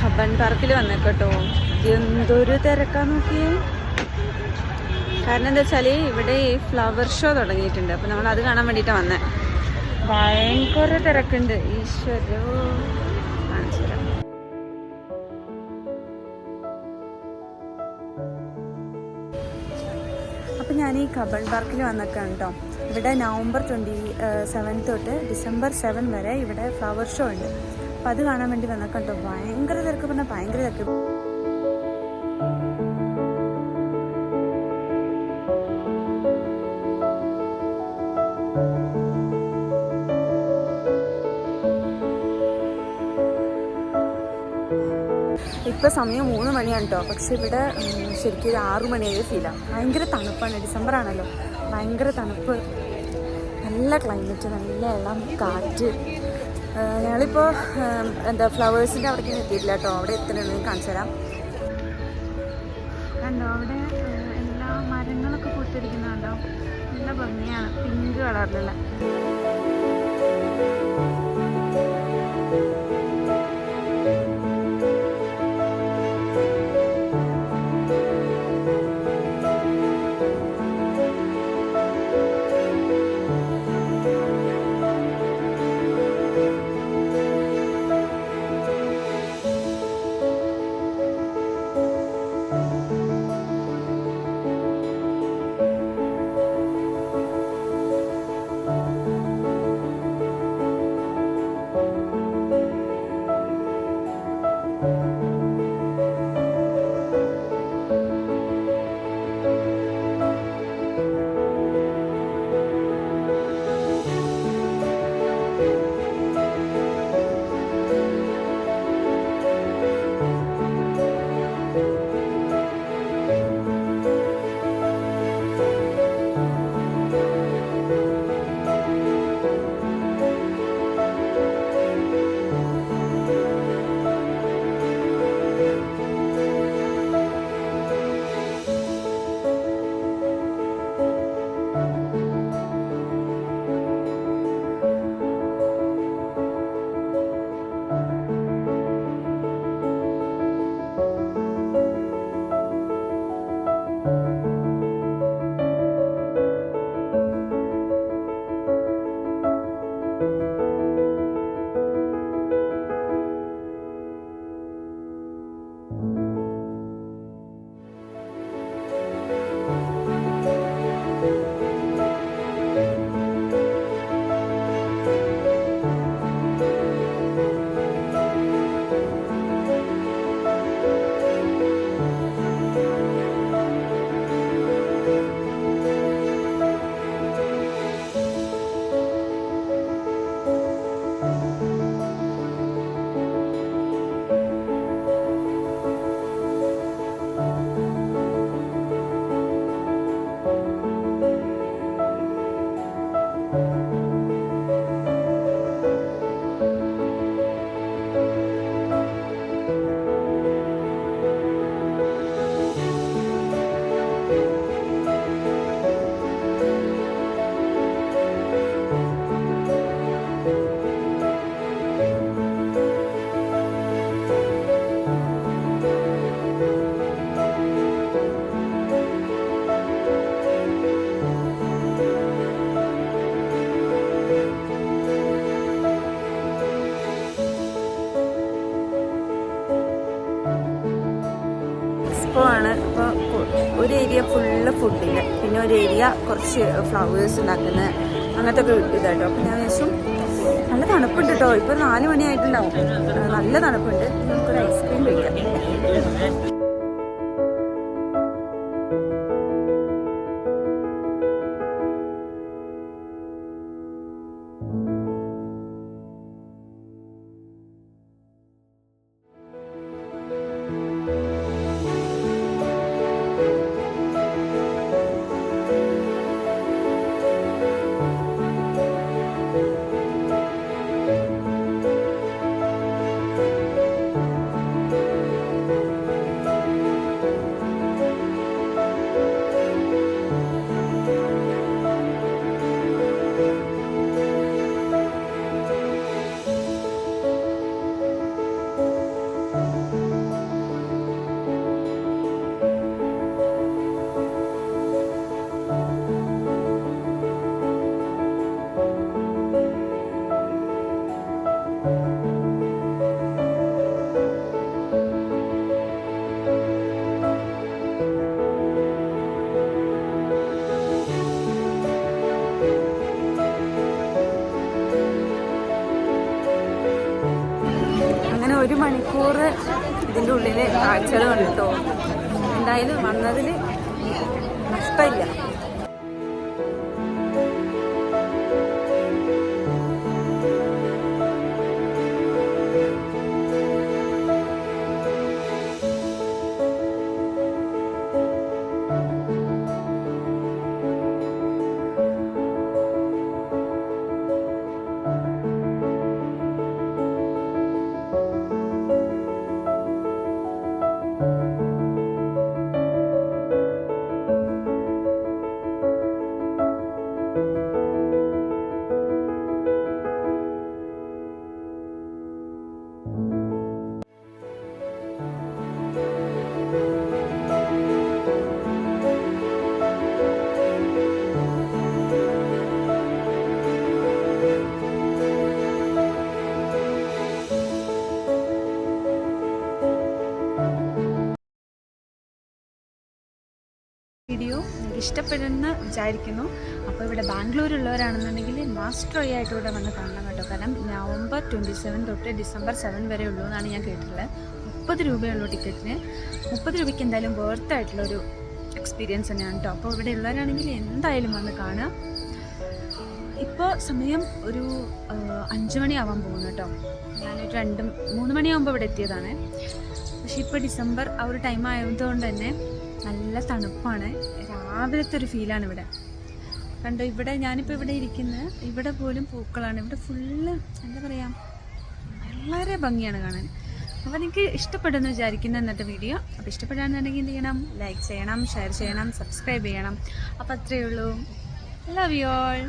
ഖബൻ പാർക്കിൽ വന്നേക്കട്ടോ. എന്തൊരു തിരക്കാ നോക്കിയേ. കാരണം എന്താ വെച്ചാൽ ഇവിടെ ഈ ഫ്ലവർ ഷോ തുടങ്ങിയിട്ടുണ്ട്. അപ്പം നമ്മൾ അത് കാണാൻ വേണ്ടിയിട്ടാണ് വന്നത് ഭയങ്കര തിരക്കുണ്ട്. ഈശ്വരോ. അപ്പം ഞാൻ ഈ കബൺ പാർക്കിൽ വന്നേക്കാണ് കേട്ടോ ഇവിടെ നവംബർ ട്വന്റി സെവൻ തൊട്ട് ഡിസംബർ സെവൻ വരെ ഇവിടെ ഫ്ലവർ ഷോ ഉണ്ട്. അപ്പം അത് കാണാൻ വേണ്ടി വന്ന കണ്ടോ? ഭയങ്കര തിരക്ക്. പറഞ്ഞാൽ ഭയങ്കര തിരക്ക്. ഇപ്പോൾ സമയം മൂന്ന് മണിയാണ് കേട്ടോ പക്ഷെ ഇവിടെ ശരിക്കും ഒരു ആറു മണിയായ ഫീലാണ് ഭയങ്കര തണുപ്പാണ്. ഡിസംബർ ആണല്ലോ. ഭയങ്കര തണുപ്പ്. നല്ല ക്ലൈമറ്റ് നല്ല എല്ലാം കാറ്റ്. ഞങ്ങളിപ്പോൾ എന്താ ഫ്ലവേഴ്സിന്റെ അവിടേക്ക് എത്തിയിട്ടില്ല കേട്ടോ. അവിടെ എത്തണമെന്ന് കാണിച്ചു തരാം. കണ്ടോ അവിടെ എല്ലാ മരങ്ങളൊക്കെ പൂത്തിരിക്കുന്നുണ്ടോ നല്ല ഭംഗിയാണ്. പിങ്ക് കളറിലുള്ള ഏരിയ കുറച്ച് ഫ്ലവേഴ്സ് ഉണ്ടാക്കുന്ന അങ്ങനത്തെ ഒക്കെ ഇതായിട്ടോ. അപ്പോൾ ഞാൻ വിചാരിച്ചു നല്ല തണുപ്പുണ്ട് കേട്ടോ ഇപ്പോൾ നാല് മണിയായിട്ടുണ്ടാവും. നല്ല തണുപ്പുണ്ട്. നമുക്കൊരു ഐസ്ക്രീം കഴിക്കാം. കാഴ്ചകൾ കേട്ടോ. എന്തായാലും വന്നതിൽ നഷ്ടമില്ല. ഇഷ്ടപ്പെടുമെന്ന് വിചാരിക്കുന്നു. അപ്പോൾ ഇവിടെ ബാംഗ്ലൂരുള്ളവരാണെന്നുണ്ടെങ്കിൽ മാസ്റ്റർ ട്രൈ ആയിട്ട് ഇവിടെ വന്ന് കാണണം കേട്ടോ. കാരണം നവംബർ ട്വന്റി സെവൻ തൊട്ട് ഡിസംബർ സെവൻ വരെ ഉള്ളൂ എന്നാണ് ഞാൻ കേട്ടിട്ടുള്ളത്. മുപ്പത് രൂപയുള്ളൂ ടിക്കറ്റിന്. മുപ്പത് രൂപയ്ക്ക് എന്തായാലും വേർത്ത് ആയിട്ടുള്ളൊരു എക്സ്പീരിയൻസ് തന്നെയാണ് കേട്ടോ. അപ്പോൾ ഇവിടെ ഉള്ളവരാണെങ്കിൽ എന്തായാലും വന്ന് കാണുക. ഇപ്പോൾ സമയം ഒരു അഞ്ച് മണിയാവാൻ പോകുന്നു കേട്ടോ. ഞാനൊരു രണ്ട് മൂന്ന് മണിയാകുമ്പോൾ ഇവിടെ എത്തിയതാണ്. പക്ഷേ ഇപ്പോൾ ഡിസംബർ ആ ഒരു ടൈം ആയതുകൊണ്ട് തന്നെ നല്ല തണുപ്പാണ്. രാവിലത്തെ ഒരു ഫീലാണ് ഇവിടെ. കണ്ടോ ഇവിടെ ഞാനിപ്പോൾ ഇവിടെ ഇരിക്കുന്നത് ഇവിടെ പോലും പൂക്കളാണ്. ഇവിടെ ഫുള്ള് എന്താ പറയുക വളരെ ഭംഗിയാണ് കാണാൻ. അപ്പോൾ എനിക്ക് ഇഷ്ടപ്പെടുമെന്ന് വിചാരിക്കുന്ന ഇന്നത്തെ വീഡിയോ. അപ്പോൾ ഇഷ്ടപ്പെടുകയാണെന്നുണ്ടെങ്കിൽ എന്ത് ചെയ്യണം? ലൈക്ക് ചെയ്യണം ഷെയർ ചെയ്യണം സബ്സ്ക്രൈബ് ചെയ്യണം. അപ്പോൾ അത്രയേ ഉള്ളൂ. Love you all